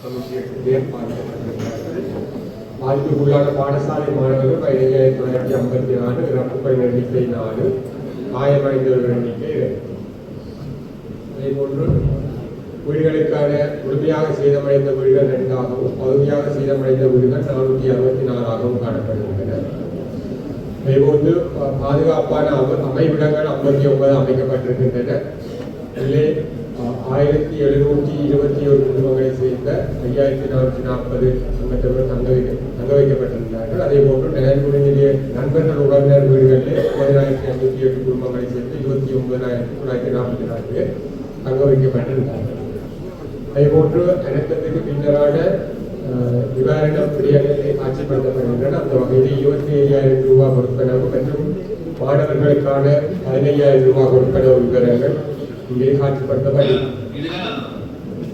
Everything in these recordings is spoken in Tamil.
தொண்ணூற்றி எட்டு பேர் பாதிக்கப்பட்டிருக்கிறார்கள் பாதிப்புக்குள்ளான பாடசாலை மாணவர்கள் பதினைஞ்சாயிரத்தி தொள்ளாயிரத்தி ஐம்பத்தி நாலு இறப்புகள் எண்ணிக்கை நாலு காயமடைந்தவர்கள் எண்ணிக்கை அதே போன்று வீடுகளுக்கான முழுமையாக சேதமடைந்த வீடுகள் ரெண்டாகவும் பகுதியாக சேதமடைந்த வீடுகள் நானூற்றி அறுபத்தி நாலாகவும் காணப்படுகின்றன அதேபோன்று பாதுகாப்பான அம- அமைவிடங்கள் ஐம்பத்தி ஒன்பது அமைக்கப்பட்டிருக்கின்றன ஆயிரத்தி எழுநூற்றி இருபத்தி ஒரு குடும்பங்களை சேர்ந்த ஐயாயிரத்தி நானூற்றி நாற்பது சங்கத்தவர்கள் தங்க வைக்க தங்க வைக்கப்பட்டிருந்தார்கள். அதே போன்று நலன்புரிநிலைய நண்பர்கள் உறவினர் வீடுகளில் ஒன்பதாயிரத்தி ஐம்பத்தி எட்டு குடும்பங்களை சேர்ந்து இருபத்தி ஒன்பதாயிரத்தி தொள்ளாயிரத்தி நாற்பத்தி நாலு பேர் தங்க வைக்கப்பட்டிருந்தார்கள். அதேபோன்று அனர்த்தத்துக்கு பின்னரான அஹ், நிவாரண பிரியாணத்தை காட்சிப்படுத்தப்படுகின்றன. அந்த வகையில் இருபத்தி ஐயாயிரம் ரூபாய் கொடுப்பனவு மற்றும் மாணவர்களுக்கான பதினையாயிரம் ரூபாய் கொடுப்பனவு விவரங்கள் இங்கே காட்சிப்படுத்தப்படுகிறது இதுல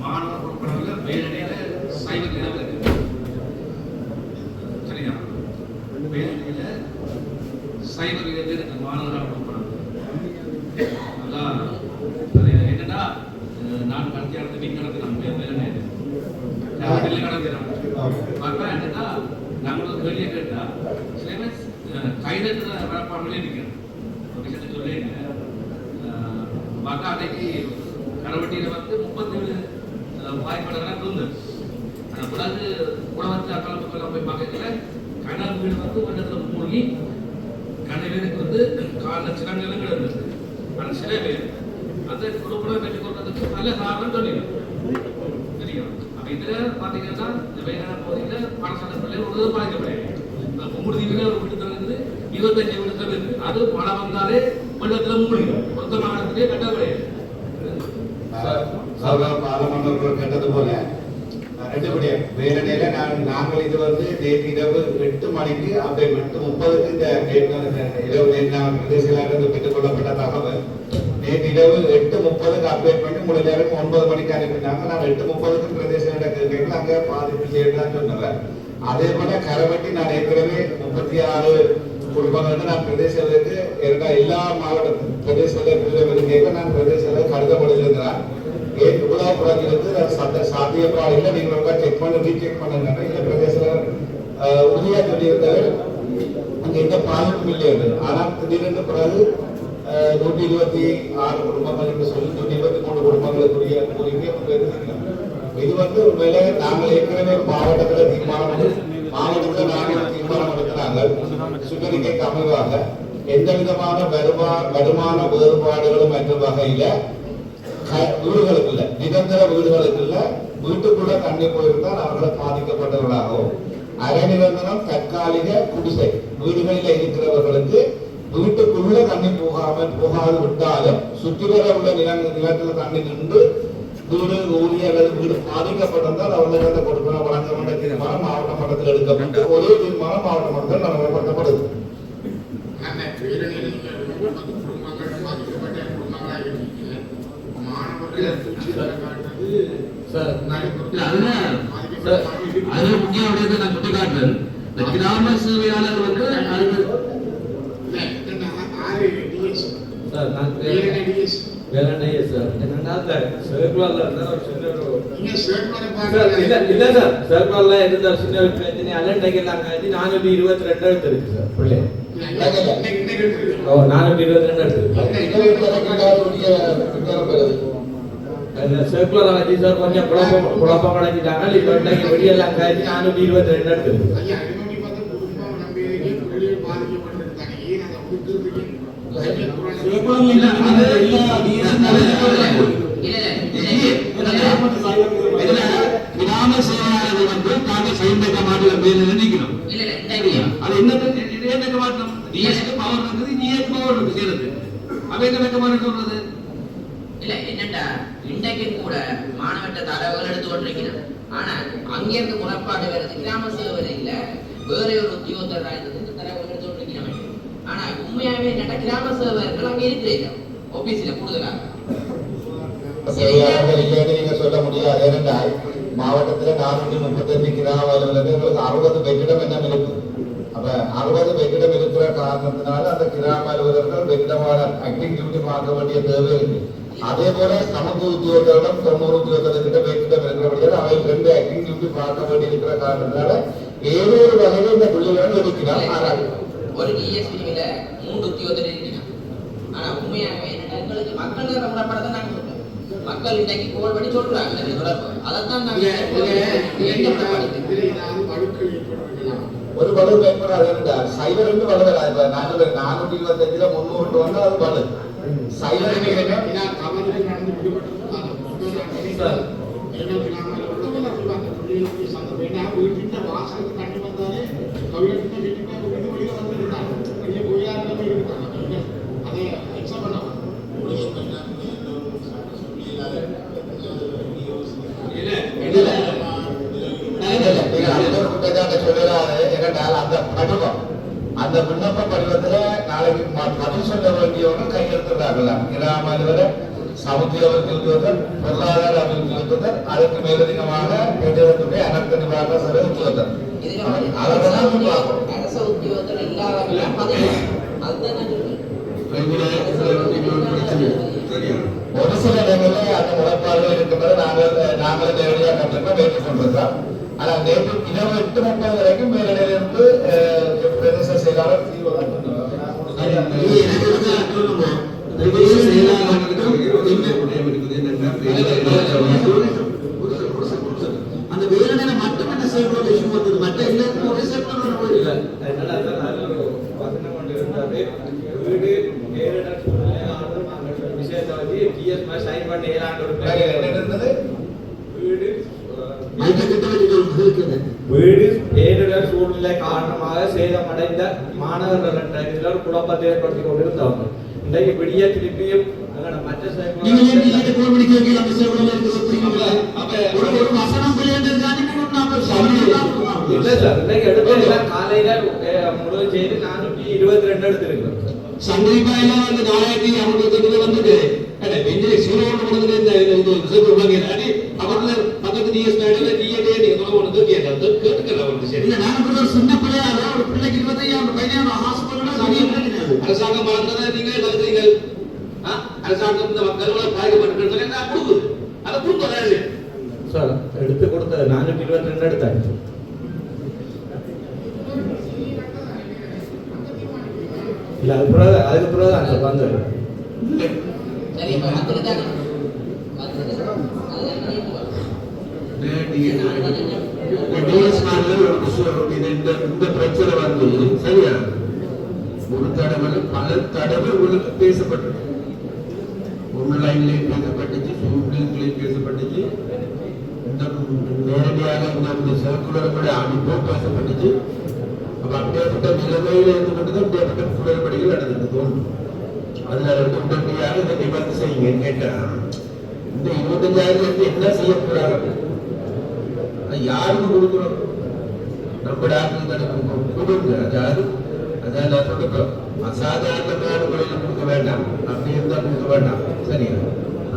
மாணவர் கொடுப்பனவுல வேலையில சைவ நிலம் இருக்கு சரியா வேலையில சைவ விகிதத்தில் இருக்கு மாணவர்கள் கொடுப்பனவு அதான் அது என்னன்னா அஹ், நான் கல்வி அடுத்து நீங்க நடத்தினோம் வேலை டெல்லி நடத்தினோம் பார்த்தா என்னன்னா நாங்கள் வெளியே கேட்டா சில பேர் கைதட்டுற வளர்ப்பாங்களே நிற்கிறோம் ஒரு விஷயத்தை சொல்லி பார்த்தா அன்னைக்கு கடவட்டியில் வந்து முப்பத்தி ஏழு வாய்ப்பாடுகளாக இருந்தது அந்த பிறகு உலகத்தில் அக்கால பக்கம் போய் பார்க்கல கணல் வீடு வந்து வெள்ளத்தில் மூழ்கி கணவருக்கு வந்து காலில் சிறங்கெல்லாம் கிடந்தது ஆனால் சில பேர் அந்த குடும்பம் கட்டி கொண்டதுக்கு நல்ல காரணம் சொல்லிடும் தெரியும் அப்ப இதுல பாத்தீங்கன்னா இந்த வயதான பகுதியில பாடசாலை பிள்ளைகள் ஒரு பாதிக்கப்படையாது மும்மூறு வீடு ஒரு வீடு தகுந்து இருபத்தஞ்சு வீடு தகுந்து அது மழை வந்தாலே வெள்ளத்துல மூழ்கிடும் மொத்த மாநிலத்திலே கட்டப்படையாது சர்வ பாராளுமன்றம் கட்டது போல ரெண்டுபடியா வேற நிலை நாங்கள் இது வந்து நேற்று இரவு எட்டு மணிக்கு அப்படி எட்டு முப்பதுக்கு இந்த இரவு நேற்று நாங்கள் பெற்றுக் கொள்ளப்பட்ட தகவல். நேற்று இரவு எட்டு முப்பதுக்கு அப்டேட் பண்ணி முடிஞ்ச நேரம் ஒன்பது மணிக்கு அனுப்பினாங்க. நான் எட்டு முப்பதுக்கு பிரதேச கேட்கல அங்க பாதிப்பு செய்யலாம் சொன்னவர் அதே போல கரவட்டி நான் ஏற்கனவே முப்பத்தி ஆறு குடும்பங்களுக்கு நான் பிரதேசத்துக்கு எல்லா எல்லா மாவட்ட பிரதேசத்தில் கேட்க நான் பிரதேசத்தில் கருதப்படுகிறேன் ஏன் வந்து குறைஞ்சிருக்கு சத்த இல்லை நீங்கள் ஒருக்கா செக் பண்ணி ரீசெக் பண்ணுங்க இந்த பிரதேசத்தில் உறுதியாக சொல்லியிருந்தவர் அங்கே எந்த பாதிப்பும் இல்லை ஆனால் திடீரென்று பிறகு நூற்றி இருபத்தி ஆறு குடும்பங்கள் என்று சொல்லி நூற்றி இருபத்தி மூணு குடும்பங்களுக்குரிய கோரிக்கை இது வந்து உண்மையிலே நாங்கள் ஏற்கனவே மாவட்டத்தில் தீர்மானம் மாவட்டத்தில் நாங்கள் தீர்மானம் எடுக்கிறாங்க சுகரிக்கைக்கு அமைவாக எந்த விதமான வருமா வருமான வேறுபாடுகளும் என்ற வகையில வீடுகளுக்குள்ள வீடுகளுக்கு நிரந்தர வீட்டுக்குள்ள தண்ணி போயிருந்தால் அவர்கள் பாதிக்கப்பட்டவர்களாகவும் அரை நிரந்தரம் தற்காலிக குடிசை. வீடுகளில் இருக்கிறவர்களுக்கு வீட்டுக்குள்ள தண்ணி போகாமல் போகாது விட்டாலும் சுற்றுப்புற உள்ள நிலத்தில் தண்ணி நின்று வீடு ஊழி அல்லது வீடு பாதிக்கப்பட்டிருந்தால் அவர்களுக்கு அந்த கொடுப்பன வழங்க வேண்டிய தீர்மானம் மாவட்ட மட்டத்தில் எடுக்கப்பட்டு ஒரே தீர்மானம் மாவட்ட மட்டத்தில் நடைமுறைப்படுத்தப்படுது அந்த பேரணியில் முப்பது குடும்பங்கள் பாதிக்கப்பட்ட குடும்பங்களாக இருக்கீங்க மாணவர்கள் தூக்கில் காட்டுறது இல்ல, அதுதான் சார், அதுல முக்கிய விடயத்தை நான் சுட்டி காட்டுறேன் இந்த கிராம சேவையாளர் வந்து அதுக்கு சார் நான் டிஎஸ் வேலையே சார் என்னன்னா அந்த சர்க்குலர்ல இருந்தா ஒரு சின்ன ஒரு நீங்க சேர்மனை சார் இல்ல பார்க்க இல்ல சார் சர்க்குலர்ல இருந்த ஒரு சின்ன ஒரு பிரச்சனை அலண்டைக்கு நாங்க நானூற்றி இருபத்தி ரெண்டு எடுத்து இருக்கு சார் பிள்ளை நானூற்றி இருபத்தி ரெண்டு எடுத்து எடுத்து இருக்கு ஐயா ஐநூற்றி பத்து குடும்பம் நம்பியதுக்கு தொழில் பாதிக்கப்பட்டிருக்காங்க ஏன் அதை கொடுத்துருக்கீங்க இல்ல, அது இதுல கிராம சேவையாளர்கள் வந்து தாங்கள் செயல்பட மாட்டோம் பேர் நினைக்கணும் அது என்ன வைக்க மாட்டோம்? டிஎஸ்க்கு பவர் இருக்குது பவர் சொல்றது இல்ல என்னண்டா இன்றைக்கு கூட மாணவர்கிட்ட தரவுகள் எடுத்து கொண்டிருக்கிறேன் ஆனா முறைப்பாடு வருது கிராம சேவை இல்ல. வேற ஒரு உத்தியோகத்தர் இருந்து இந்த தரவுகள் எடுத்து கொண்டிருக்கிறேன் ஆனா உண்மையாவே என்னடா கிராம சேவர்கள் அங்க இருக்கிறீங்க ஆபீஸ்ல கூடுதலாக நீங்க சொல்ல முடியாது ஏனென்றால் மாவட்டத்தில் நானூற்றி முப்பத்தஞ்சு கிராம அலுவலகங்களுக்கு அறுபது வெற்றிடம் என்ன இருக்கு அப்ப அறுபது வெற்றிடம் இருக்கிற காரணத்தினால அந்த கிராம அலுவலர்கள் வெற்றிடமான ஆக்டிங் டியூட்டி பார்க்க வேண்டிய தேவை இருக்கு. அதே போல சமூக உத்தியோகர்களும் தொண்ணூறு உத்தியோகர்கிட்ட வெற்றிடம் அவை ரெண்டு ஆக்டிங் திருப்பி பார்க்க வேண்டியிருக்கிற காரணத்தினால ஏதோ ஒரு வகையில் இந்த பிள்ளைகளை ஒதுக்கினார் ஆனால் ஒரு டிஎஸ்பியில மூன்று உத்தியோகத்தில் இருக்கிறான் ஆனா உண்மையாகவே எங்களுக்கு மக்கள் நேர முறைப்படத்தை நாங்க சொல்றோம். மக்கள் இன்னைக்கு கோல் பண்ணி சொல்றாங்க அதைத்தான் நாங்க எந்த ஒரு பலு பயப்படாது என்றால் சைவர் என்று வலுவரா இப்ப நானூறு நானூற்றி இருபத்தஞ்சுல முந்நூறு வந்தா அது பலு சைவர் நடந்து விடுபட்டிருக்காங்க. சார். இருபத்தி நான்குல தொழிலுக்கு சந்தம். ஏன்னா வீட்டுக்கிட்ட வாசலுக்கு தண்ணி வந்தாலே தொழிலுக்கு வீட்டுக்கு வீடு வந்து இருக்காங்க. அதை அந்த விண்ணப்ப படிவத்துல நாளைக்கு பதில் சொல்ல கிராம அலுவலர் சமுத்திர பொருளாதார அபிவிருத்தி உத்தியோகர் அதற்கு மேலதிகமாக எதிர்த்துறை அனர்த்த நிவாரண சபை வந்து அதெல்லாம் அரச ஒரு சில இடங்களில் அந்த முறைப்பாடுகள் இருக்கின்றது நாங்கள் நாங்கள் நேரடியாக கற்றுக்கொண்டு ஏற்றுக்கொண்டிருக்கிறோம் ஆனால் நேற்று எட்டு முப்பது வரைக்கும் மேலிருந்து பிரதேச செயலாளர் தீவிரம் அந்த வேலனையில மட்டும் என்ன செய்யணும் இஷ்யூ வந்தது மற்ற எல்லாருக்கும் ஒரே செக்டர் போயிருக்கு அதனால தான் நான் ஒரு வசனம் கொண்டு இருந்தாரு. வீடு பேரிடர் சூழ்நிலை ஆண்டு நாங்கள் விஷயத்தை வந்து GS மாதிரி sign பண்ணி ஏழாண்டு ஒரு என்ன இருந்தது வீடு மைக்க கிட்ட வச்சுட்டு இருக்குது வீடு பேரிடர் சூழ்நிலை காரணமாக சேதமடைந்த மாணவர்கள் என்ற இதில் ஒரு குழப்பத்தை ஏற்படுத்தி கொண்டிருந்தவங்க இன்றைக்கு விடிய திருப்பியும் எங்களோட மற்ற நீங்க ஏன் செயல்பாடுகள் நீங்க கோல் பண்ணிக்க வைக்கல அந்த சேவல இருக்குது புரியுங்களா ஒரு ஒரு வசனம் பிள்ளைன்றதுக்காண்டி நீங்க நாம சொல்லலாம் இல்ல சார் இன்னைக்கு எடுத்து எல்லாம் காலையில அஹ், முழு செய்து நானூற்றி இருபத்தி ரெண்டு எடுத்திருக்கிறோம். சந்திரிபாயில வந்து நாலாயிரத்தி அறுநூத்தி வந்துட்டு இந்த இது பக்கத்து நீங்க சொல்ல ஒன்று கேட்டுக்கல சரி. இல்ல நான் ஒரு சின்ன ஒரு பிள்ளைக்கு இருபத்தையாயிரம் பதினாயிரம் ஹாஸ்பிட்டல் சரியா அரசாங்கம் வளர்ந்ததை நீங்க கருதுறீங்க ஆ? அரசாங்கம் இந்த மக்களோட பாதிக்கப்பட்டு நான் கொடுக்குது அதை கொடுக்குறது சார் எடுத்து கொடுத்தது நானூற்றி இருபத்தி ரெண்டு எடுத்தாச்சு அதுக்கு பிறகு அதுக்கு பிறகு தான் சார் வந்தது இந்த பிரச்சனை வந்து சரியா ஒரு தடவை பல தடவை உங்களுக்கு பேசப்பட்டது லைன்லையும் பேசப்பட்டுச்சு சூழ்நிலைகளையும் பேசப்பட்டுச்சு இந்த நேரடியாக இந்த சர்க்குலர் கூட அனுப்பவும் பேசப்பட்டுச்சு. அப்ப அப்படியேப்பட்ட நிலைமையில இருந்து கொண்டு அப்படியேப்பட்ட குளறுபடிகள் நடந்தது தோணும். அதனால உடனடியாக இதை நிவர்த்தி செய்யுங்க கேட்டா இந்த இருபத்தஞ்சாயிரத்துக்கு என்ன செய்யக்கூடாது அது யாருக்கு கொடுக்குறோம்? நம்ம டாக்டர் தானே கொடுக்கணும் கொடுங்க அதாவது அதான் நான் சொல்லுறோம் அசாதாரணமான முறையில் கொடுக்க வேண்டாம். அப்படி இருந்தா கொடுக்க வேண்டாம். சரியா?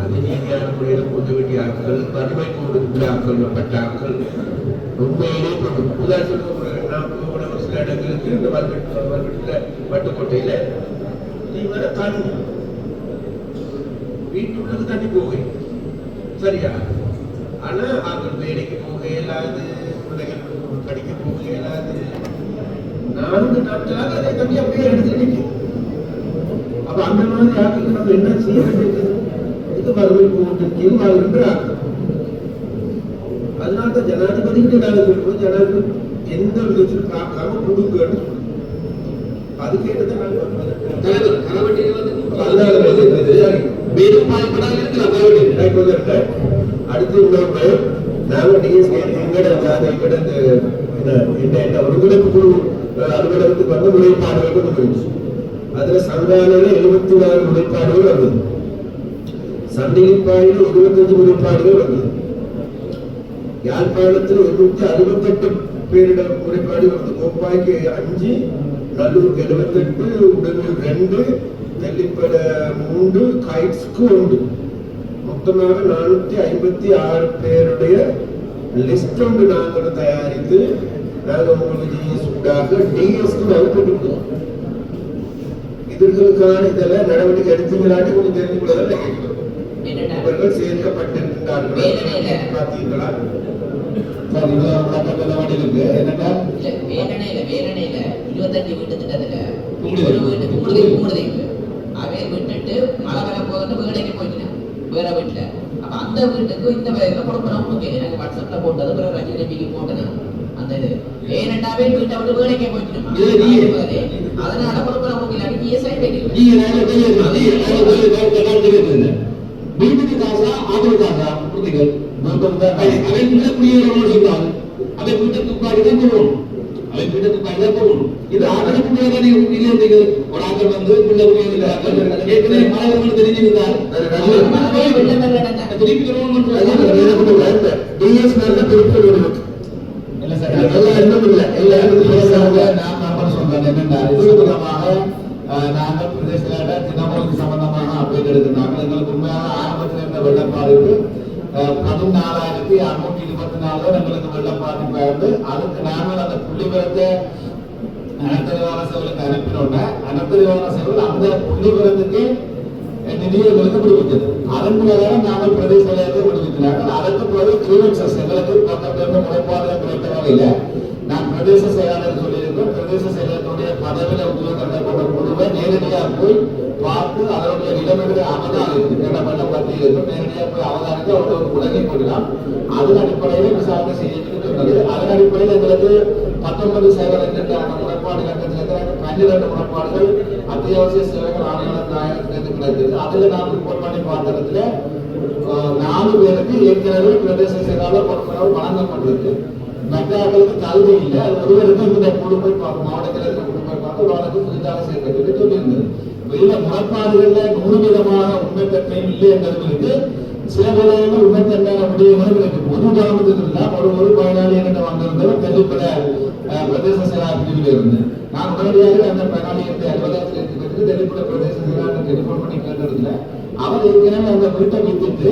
அதிநீதியான முறையில் கொடுக்க வேண்டிய ஆட்கள் வறுமை கொடுக்கிற ஆட்கள் பட்ட ஆட்கள் உண்மையிலே கொடுக்கும் உதாரணத்துக்கு ஒரு நான் போன ஒரு சில இடங்களுக்கு இந்த மார்க்கெட் வல்வெட்டுல வட்டுக்கோட்டையில நீ வர தண்ணி வீட்டுக்குள்ள தண்ணி போவேன் சரியா? ஆனா ஆக்கள் வேலைக்கு போக இயலாது பிள்ளைகள் படிக்க போக இயலாது. நான்கு நாட்களாக அதை தண்ணி அப்படியே எடுத்து நிற்கும். அப்ப அந்த மாதிரி ஆட்களுக்கு நம்ம என்ன செய்ய வேண்டியது இது வறுமை போட்டிருக்கீங்க வாழ்கின்ற ஆட்கள் அதனால தான் ஜனாதிபதிக்கு நாங்கள் சொல்றோம் ஜனாதிபதி எந்த விதத்திலும் கொடுங்கன்னு சொல்றோம் அதுக்கேட்டு தான் நாங்கள் தலைவர் கலவட்டியில வந்து பாதிப்படாமல் இருக்கலாம் கலவட்டி அடுத்து இன்னொரு நாங்க டிஎஸ்கே எங்கட ஜாதி எங்கட இந்த இந்த ஒருங்கிணைப்பு குழு அஹ், அலுவலகத்துக்கு வந்து முறைப்பாடுகள் கொண்டு போயிடுச்சு. அதுல சங்காலையில எழுபத்தி நாலு முறைப்பாடுகள் வந்தது. சண்டிகைப்பாடியில் இருபத்தஞ்சு முறைப்பாடுகள் வந்தது. யாழ்ப்பாணத்தில் எண்ணூத்தி அறுபத்தெட்டு பேரிடம் குறைபாடு வந்து கோப்பாய்க்கு அஞ்சு நல்லூருக்கு எழுபத்தெட்டு உடனூர் ரெண்டு தெல்லிப்பட மூன்று கைட்ஸ்க்கு ஒன்று. மொத்தமாக நானூத்தி ஐம்பத்தி ஆறு பேருடைய லிஸ்ட் ஒன்று நாங்கள் தயாரித்து நாங்கள் உங்களுக்கு சூடாக டிஎஸ்க்கு நாங்கள் இதற்கான இதெல்லாம் நடவடிக்கை எடுத்தீங்களான்னு கொஞ்சம் தெரிஞ்சு கொள்ளதான் கேட்கிறோம் சேர்க்கப்பட்டிருக்கின்றார்கள் வேதனையில. பார்த்தீர்களா சார் இது விளக்கத்தில் வேண்டியிருக்கு என்னன்னா இல்ல வேலனையில வேலனையில இருபத்தஞ்சு வீட்டு திட்டத்துல குமுடுதீவு. ஒரு வீட்டு குமுடுதி குமுடுதீவு அவை விட்டுட்டு மழை வர போதுன்னு வேலைக்கு போயிட்டேன் வேற வீட்டுல அப்ப அந்த வீட்டுக்கு இந்த வயதுல கொடுக்கணும் கொடுக்கல எனக்கு வாட்ஸ்அப்ல போட்டது பிறகு நம்பிக்கை போட்டேன் அந்த இது ஏனென்றாவே வீட்டை வேலைக்கே நீ- அதனால வைக்கல நீங்க நேரா நீங்க கொடுத்தீர்கள் அவன் வீட்டை குடியேறணும்னு சொன்னாங்க அவன் வீட்டை துப்பாக்கி தான் போகணும் அவன் வீட்டை துப்பாக்கி தான் போகணும் இது ஆதரவு குடியேற நீங்க இல்லையே இருந்தீங்க ஒரு வந்து ஏற்கனவே தெரிஞ்சிருந்தார் திருப்பி டிஎஸ் திருப்பி இல்ல சார். இல்ல நான் என்னன்னா இது விதமாக நாங்கள் பிரதேச சம்பந்தமாக அப்டேட் எடுக்கிறாங்க வெள்ளப்பாதிப்பு பதினாலாயிரத்தி அறுநூத்தி இருபத்தி நாலு எங்களுக்கு வெள்ளம் பாதிப்பு அதுக்கு நாங்கள் அந்த புள்ளிபரத்தை அனந்தரிவான சேவலுக்கு அனுப்பினோட அனந்தரிவான சேவல் அந்த புள்ளிபரத்துக்கு நிதியங்களுக்கு விடுவித்தது. அதன் பிரகாரம் நாங்கள் பிரதேச நிலையத்தை விடுவிக்கிறார்கள் அதற்கு பிறகு கிரீவன்சஸ் எங்களுக்கு பக்கத்திலிருந்து முறைப்பாடுகள் கிடைத்த வகையில நான் பிரதேச செயலாளர் சொல்லியிருக்கோம் பிரதேச செயலகத்துடைய பதவியில உத்தியோகத்தை கொண்ட குழுவை நேரடியாக போய் பார்த்து அதனுடைய நிலைமைகளை அவதானித்து கடமல்ல பற்றி இருக்கும் நேரடியாக போய் அவதானித்து அவர்கள் உடனே கொள்ளலாம் அதன் அடிப்படையில் விசாரணை செய்யப்பட்டு அதன் அடிப்படையில் எங்களுக்கு பத்தொன்பது சேவை என்கின்ற முறைப்பாடு கட்டத்தில் பன்னிரண்டு முறைப்பாடுகள் அத்தியாவசிய சேவைகள் ஆணையாளர் நாயகத்திலிருந்து கிடைத்தது. அதில் நான் ரிப்போர்ட் பண்ணி பார்த்ததுல நாலு பேருக்கு ஏற்கனவே பிரதேச செயலாளர் பொறுப்பினர் வழங்கப்பட்டிருக்கு. மற்றவர்களுக்கு கல்வி இல்லை. ஒருவருக்கு இந்த குழு போய் பார்க்கும் மாவட்டத்தில் இருக்கிற குழு போய் பார்த்து ஒரு புதிதாக சேர்க்கப்பட்டு சொல்லியிருந்தது. வெளியில முறைப்பாடுகள்ல நூறு விதமான உண்மைத்தன்மையும் இல்லை என்பதற்கு சில வேலைகளில் உண்மைத்தன்மையான முடிவுகளும் இருக்கு. ஒரு உதாரணத்துக்கு இருந்தா ஒரு ஒரு பயனாளி என்கிட்ட வந்திருந்தவர் தெல்லிப்பட அஹ், பிரதேச செயலாளர் பிரிவில் இருந்து நான் உடனடியாக அந்த பயனாளிகளுடைய அலுவலகத்தில் இருக்கிறதுக்கு தெல்லிப்பட பிரதேச செயலாளர் டெலிபோன் பண்ணி கேட்டதுல அவர் ஏற்கனவே அந்த வீட்டை வித்துட்டு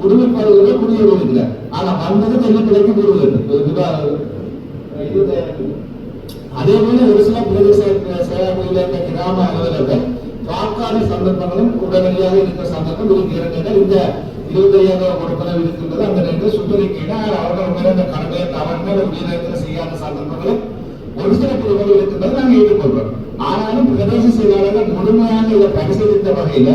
குடிமைப்பாடுகளை குடியேறியிருக்கிறார் ஆனா வந்தது தெல்லிப்படைக்கு விடுவது இது அதே போல ஒரு சில பிரதேச செயலாளர்கள் இருக்க கிராம அலுவலர்கள் பார்க்காத சந்தர்ப்பங்களும் உடனடியாக இருக்கிற சந்தர்ப்பம் இருக்கிறது இந்த இருபத்தி ஐயாயிரம் கொடுப்பனவு இருக்கின்றது. அந்த நேரத்தில் சுற்றறிக்கையிட அவர்கள் மேல இந்த கடமையை தவறுகள் உயிரிழக்கிற செய்யாத சந்தர்ப்பங்களும் ஒரு சில பிரிவுகள் இருக்கின்றது நாங்கள் ஏற்றுக்கொள்றோம் ஆனாலும் பிரதேச செயலாளர்கள் முழுமையாக இதை பரிசீலித்த வகையில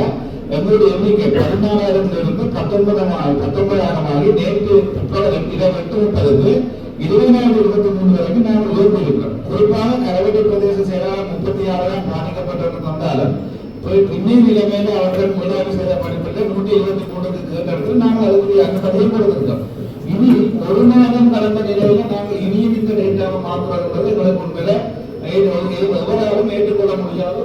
எங்களுடைய எண்ணிக்கை பதினாலாயிரத்திலிருந்து பத்தொன்பதாயிரம் பத்தொன்பதாயிரமாகி நேற்று பிற்பகல் இரவு எட்டு முப்பதுக்கு இருபத்தி மூணு வரைக்கும் நாங்கள் உயர்ந்திருக்கிறோம். குறிப்பாக கரவெட்டி பிரதேச செயலாளர் முப்பத்தி ஆறாயிரம் பாதிக்கப்பட்டவர்கள் வந்தாலும் போய் பின்னணி நிலைமையில அவர்கள் முதலாளி செய்த படிப்பில் நூற்றி இருபத்தி மூணுக்கு தேர்ந்தெடுத்து நாங்கள் அதுக்குரிய அனுமதியை கொடுத்திருக்கோம். இனி ஒரு மாதம் கடந்த நிலையில நாங்கள் இனியும் இந்த டேட்டாவை மாற்றுவது என்பது எங்களுக்கு உண்மையில எவராலும் ஏற்றுக்கொள்ள முடியாத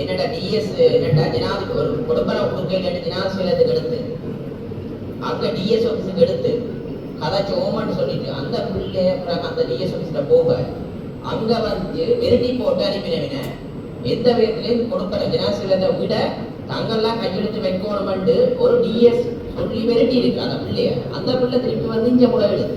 என்னடா டிஎஸ் என்னடா ஜனாதிபதி ஒரு கொடுப்பன கொடுக்கையில் எடுத்து. அங்க டிஎஸ் ஆபீஸுக்கு எடுத்து. சொல்லிட்டு அந்த பிள்ளை அந்த டிஎஸ் ஆபீஸ்ல போக. அங்க வந்து விரட்டி போட்டு அனுப்பினவின எந்த விதத்திலையும் கொடுப்பன ஜனாதிபதியத்தை விட தங்கெல்லாம் கையெழுத்து வைக்கணும்னு ஒரு டிஎஸ் சொல்லி விரட்டி இருக்கு. அந்த பிள்ளைய அந்த பிள்ளை திருப்பி வந்து இங்க முறையிடுது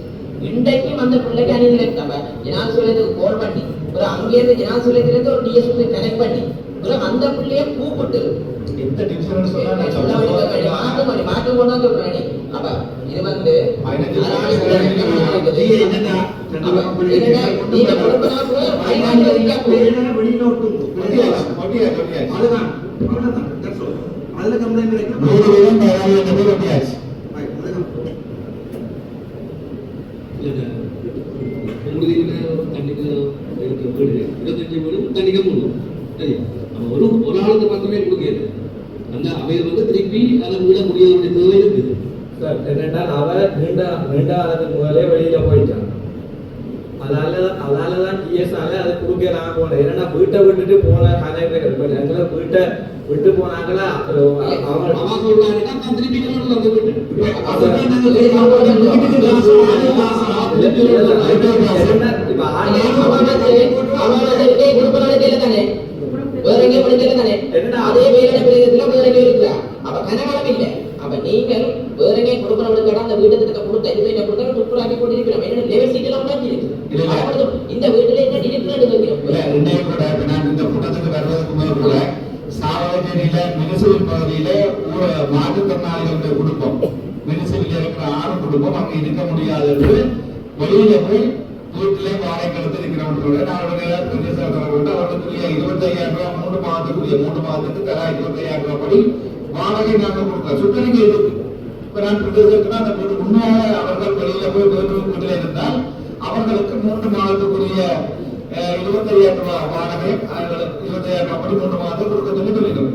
இன்றைக்கும் அந்த பிள்ளைக்கு அணியில் இருக்காம ஜனாதிபதியத்துக்கு கால் பண்ணி ஒரு அங்கேயிருந்து ஜனாதிபதியத்திலிருந்து ஒரு டிஎஸ் கனெக்ட் பண்ணி ஒரு அந்த பிள்ளைய கூப்பிட்டு எந்த டிவிஷன் சொன்னா நான் சொல்ல வேண்டியது வேண்டிய மாற்றம் பண்ணி மாற்றம் கொண்டு வந்து சொல்றேன் நீ. அப்ப இது வந்து. அதுல கம்ப்ளைண்ட் கிடைக்கும் இருபத்தஞ்சு வீடும் தண்ணிக்க மூணு. சரி. அப்ப ஒரு ஒரு ஆளுக்கு மட்டுமே கொடுக்கிறது அந்த அவையில் வந்து திருப்பி அதை விட முடிய வேண்டிய தேவை இருக்குது. சார் என்னன்னா அவ நீண்ட நீண்ட காலத்துக்கு முதலே வெளியில போயிட்டான் அதால அதால தான் டிஎஸ்ஆல அது கொடுக்க நான் போனேன் ஏன்னா வீட்டை விட்டுட்டு போன கனெக்டர் இப்போ எங்களை வீட்டை விட்டு போனாங்களா அவன் என்னடா? அதே வேலை பிரதேசத்துல வேற எங்கேயும் இருக்கிறா அப்ப கனகாலம் இல்ல அப்ப நீங்கள் வேற எங்கேயும் கொடுப்பனவங்களுக்கு அந்த வீட்டுக்கு கொடுத்த இது என்ன கொடுத்தா துப்புராக்கி கொண்டிருக்கிறோம். என்ன லெவல் சீட் எல்லாம் உண்டாக்கி இருக்கு இந்த வீட்டுல என்ன கேட்கிறோம் இந்த கூட்டத்துக்கு வருவதற்கு முதல் கூட சாவகச்சேரியில மினிசிபல் பகுதியில மாற்றுத்திறனாளிகளுடைய குடும்பம் மினிசிபில் இருக்கிற ஆறு குடும்பம் அங்க இருக்க முடியாதது வெளியில போய் வீட்டிலே வாடகை எடுத்து இருக்கிறவங்களோட நாங்களுடைய பிரதேச அவர்களுக்குரிய இருபத்தி ஐயாயிரம் ரூபாய் மூன்று மாதத்துக்குரிய மூன்று மாதத்துக்கு தலா இருபத்தி ஐயாயிரம் ரூபாய் படி வாடகை நாங்கள் கொடுக்கிறோம் சுற்றறிக்கை இருக்கு இப்ப நான் அந்த உண்மையாக அவர்கள் வெளியில போய் வேறு இருந்தால் அவர்களுக்கு மூன்று மாதத்துக்குரிய இருபத்தி ஐயாயிரம் ரூபாய் வாடகை இருபத்தி ஐயாயிரம் ரூபாய் படி மூன்று மாதம் கொடுக்க சொல்லி சொல்லிடும்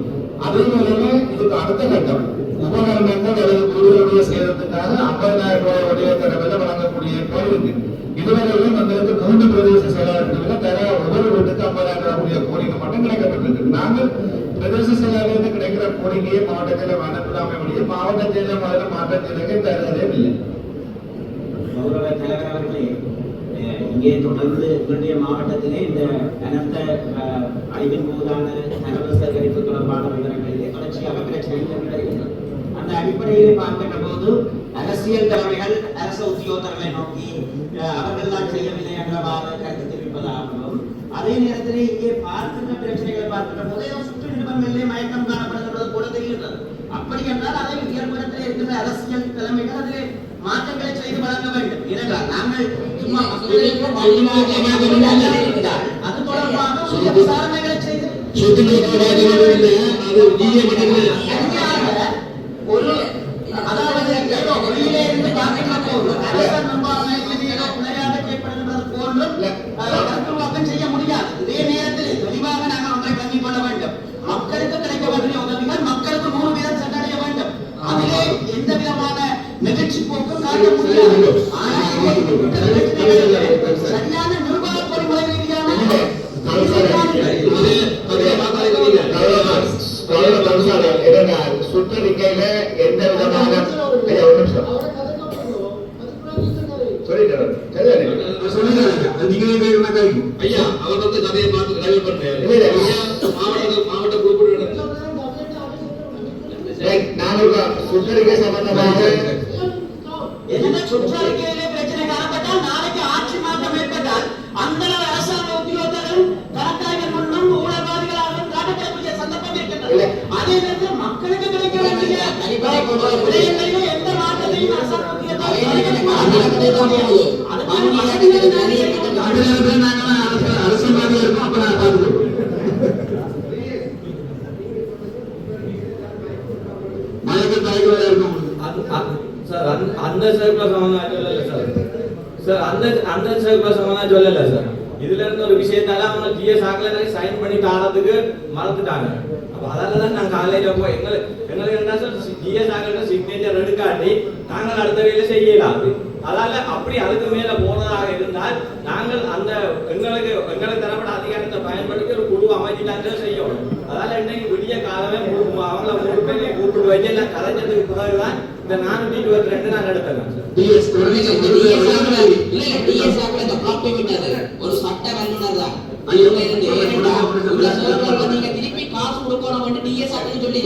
அதே வேளையில இதுக்கு அடுத்த கட்டம் உபகரணங்கள் அல்லது வீடுகளுடைய சேதத்துக்காக ஐம்பதாயிரம் ரூபாய் உடைய தரவில் வழங்கக்கூடிய ஏற்பாடு இருக்கு இதுவரையிலும் எங்களுக்கு மூன்று பிரதேச செயலாளர்கள் தர ஒவ்வொரு வீட்டுக்கு ஐம்பதாயிரம் ரூபாய் உடைய கோரிக்கை மட்டும் கிடைக்கப்பட்டிருக்கு. நாங்கள் பிரதேச செயலாளருக்கு கிடைக்கிற கோரிக்கையை மாவட்டத்தில் அனுப்பலாமே ஒழிய மாவட்ட செயலர் முதல்ல மாவட்ட செயலருக்கு தருவதே இல்லை கௌரவ தலைவர் அவர்களே இங்கே தொடர்ந்து உங்களுடைய மாவட்டத்திலே இந்த கனத்த அழிவின் போதான தகவல் சேகரிப்பு தொடர்பான விவரங்களிலே தொடர்ச்சியாக பிரச்சனைகள் வருகின்றன அந்த அடிப்படையிலே பார்க்கின்ற போது அரசியல் தலைமைகள் அரசு உத்தியோகத்தர்களை நோக்கி அவர்கள் தான் செய்யவில்லை என்றவாறு கருத்து தெரிவிப்பதாகவும் அதே நேரத்திலே இங்கே பார்க்கின்ற பிரச்சனைகளை பார்க்கின்ற போது சுற்று நிறுவனங்களிலே மயக்கம் காணப்படுகின்றது கூட தெரிகின்றது அப்படி என்றால் அதை உயர்மட்டத்தில் இருக்கிற அரசியல் தலைமைகள் அதிலே மாற்றங்களை செய்து வழங்க வேண்டும். எனவே நாங்கள் சும்மா. அது தொடர்பாக விசாரணைகளை செய்து ஒரு அதாவது ஏதோ வெளியிலே இருந்து பார்க்கின்ற போது அரச நிர்வாகத்தில் ஏதோ பிழையாக செய்யப்படுகின்றது போன்றும் அதை கருத்துருவாக்கம் செய்ய முடியாது இதே நேரத்தில் தெளிவாக நாங்கள் ஒன்றை கல்வி கொள்ள வேண்டும் மக்களுக்கு கிடைக்க வேண்டிய உதவிகள் மக்களுக்கு நூறு வீதம் சென்றடைய வேண்டும் அதிலே எந்த விதமான நிகழ்ச்சி போக்கும் காட்ட சார் அந்த- அந்த சர்க்குலர் சொல்லல சார் சார் அந்த அந்த சொல்லல சார் இதுல இருந்த ஒரு விஷயத்தால அவங்க டிஎஸ் ஆகல சைன் பண்ணி தாரதுக்கு மறந்துட்டாங்க அப்ப தான் நான் காலேஜ் அப்போ எங்களுக்கு எங்களுக்கு என்ன சார் டிஎஸ் ஆகல சிக்னேச்சர் எடுக்காட்டி நாங்கள் அடுத்த வேலை செய்யலாம் அதால அப்படி அதுக்கு மேல போனதாக இருந்தால் நாங்கள் அந்த எங்களுக்கு எங்களுக்கு தரப்பட்ட அதிகாரத்தை பயன்படுத்தி ஒரு குழு அமைச்சிட்டாங்க செய்யணும். அதால இன்னைக்கு விடிய காலமே அவங்கள மூணு பேரையும் கூப்பிட்டு வச்சு எல்லாம் கலைஞ்சதுக்கு பிறகுதான் இந்த நானூத்தி இருபத்தி ரெண்டு நான் எடுத்தேன் ஒரு சட்ட வல்லுநர் தான். திருப்பி காசு கொடுக்கணும் டிஎஸ் அப்படின்னு சொல்லி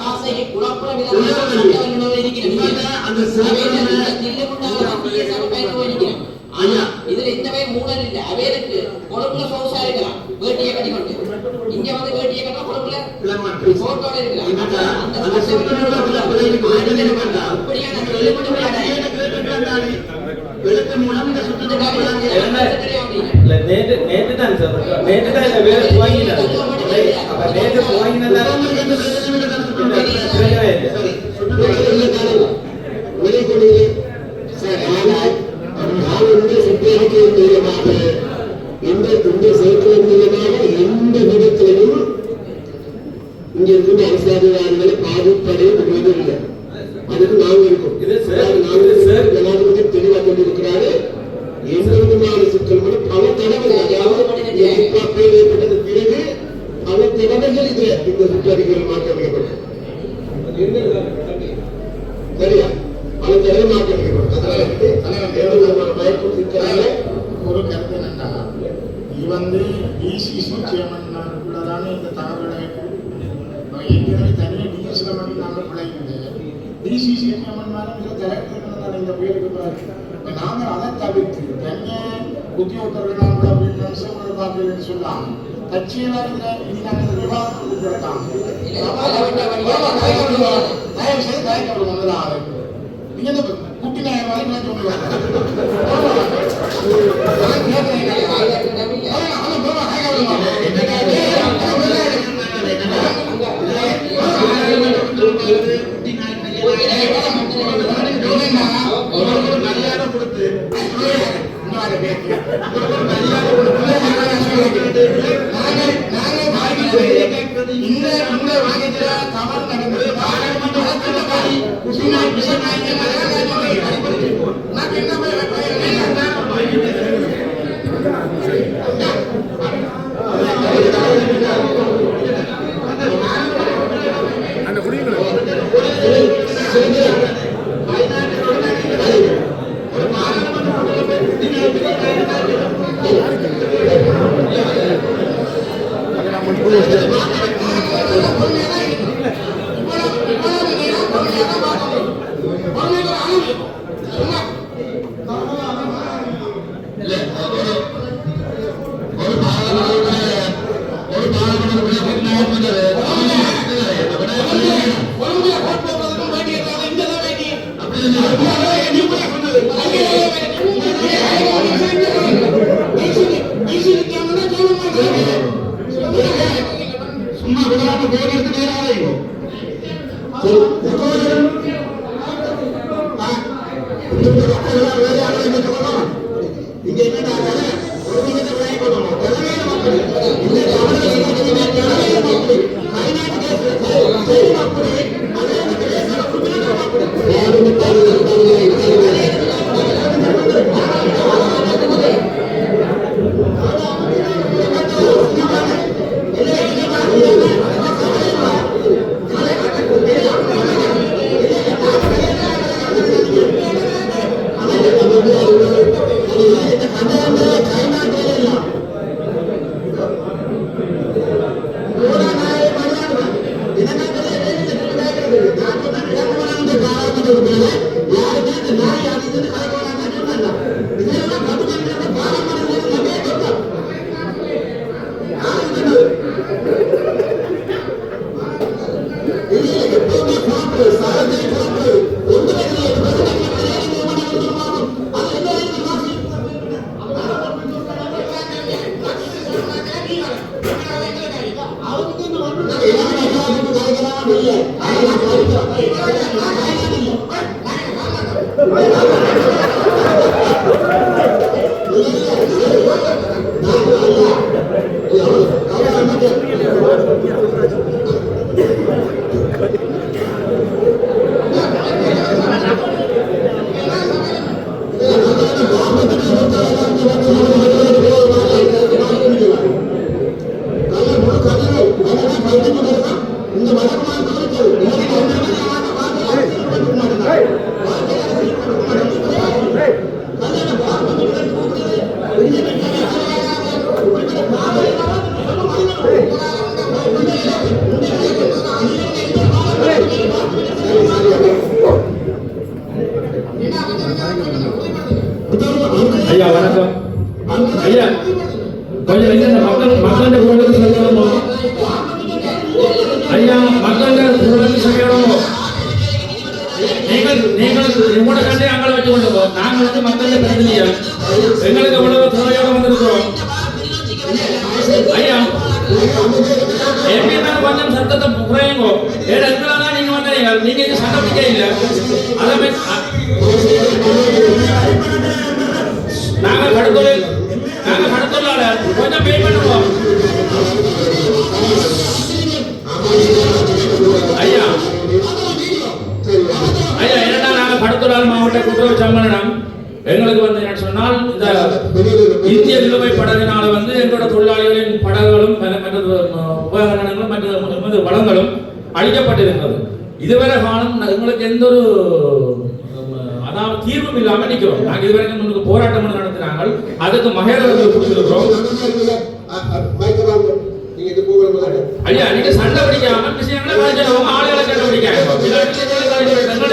காசை அந்த. இதுல இந்த வே மூணல் இல்ல. அவைகளுக்கு கொழுப்புல சோசா இருக்கலாம். வேட்டியை கட்டி கொண்டு. இங்க வந்து வேட்டியை கட்டா போட்டோட இருக்கலாம். அப்படியான நேற்று நேற்று தான் சார். நேற்று தான் வேலை துவங்கினாங்க அப்ப நேற்று துவங்கினதால பிரச்சனை இல்லை வெளிக்கொடியிலே சார் டிசிசி சேர்மன்னாலும் மிக இந்த பேருக்கு நாங்கள் அதை தவிர்த்து தனியாக உத்தியோகத்தர்கள் அப்படின்னு நிமிஷம் சொல்லலாம் தற்செயலாக தயவு செய்து தயக்கம் நீங்க இந்த குட்டி நாய மாதிரி சொல்லுவாங்க இந்த இந்த தவறு நடந்தது. பாராளுமன்ற மக்கள் பிரதிநிதிகள் எங்களுக்கு எவ்வளவு தேவையோட வந்திருக்கிறோம். ஐயா எப்படி இருந்தாலும் கொஞ்சம் சத்தத்தை குறையுங்கோ ஏன்னா எங்களால நீங்க வந்தீங்க? நீங்க இது சட்டம் பிடிக்க நாங்க கடத்தொழில் நாங்க கடத்தொழிலாளர் கொஞ்சம் பே பண்ணுவோம் ஐயா ஐயா என்னடா நாங்க கடத்தொழிலாளர் மாவட்ட கூட்டுறவு சம்மேளனம் எங்களுக்கு வந்து என்ன சொன்னால் இந்த இந்திய நிலுவை படகினால வந்து எங்களோட தொழிலாளிகளின் படகுகளும் மற்ற- உபகரணங்களும் மற்ற வளங்களும் அழிக்கப்பட்டிருக்கிறது. இதுவரை காலம் எங்களுக்கு எந்த ஒரு அதாவது தீர்வும் இல்லாம நிக்கிறோம். நாங்க இதுவரைக்கும் முன்னுக்கு போராட்டம் நடத்தினாங்க அதுக்கு மகேரர்கள் கொடுத்திருக்கிறோம் ஐயா நீங்க சண்டை பிடிக்காம விஷயங்களை கழிச்சிடுவோம் ஆளுகளை சண்டை பிடிக்காங்க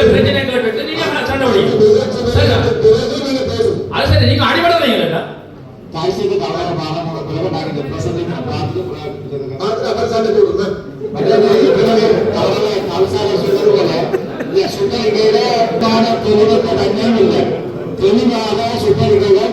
பிரச்சனை கேட்டுட்டு நீங்க சண்டை பிடிக்கணும் లేదంటే నీకు అడిగడం లేదా కాశీకి కావాలని బాగా పిల్లలు నాకు ప్రసన్న ప్రార్థన ప్రసన్న కూడా ಸುತ್ತಲಿಗೆ ಬಾಣ ತೊಲಿದ ಅನ್ಯಾಯ ಇಲ್ಲ ತೊಲಿದಾಗ ಸುತ್ತಲಿಗೆ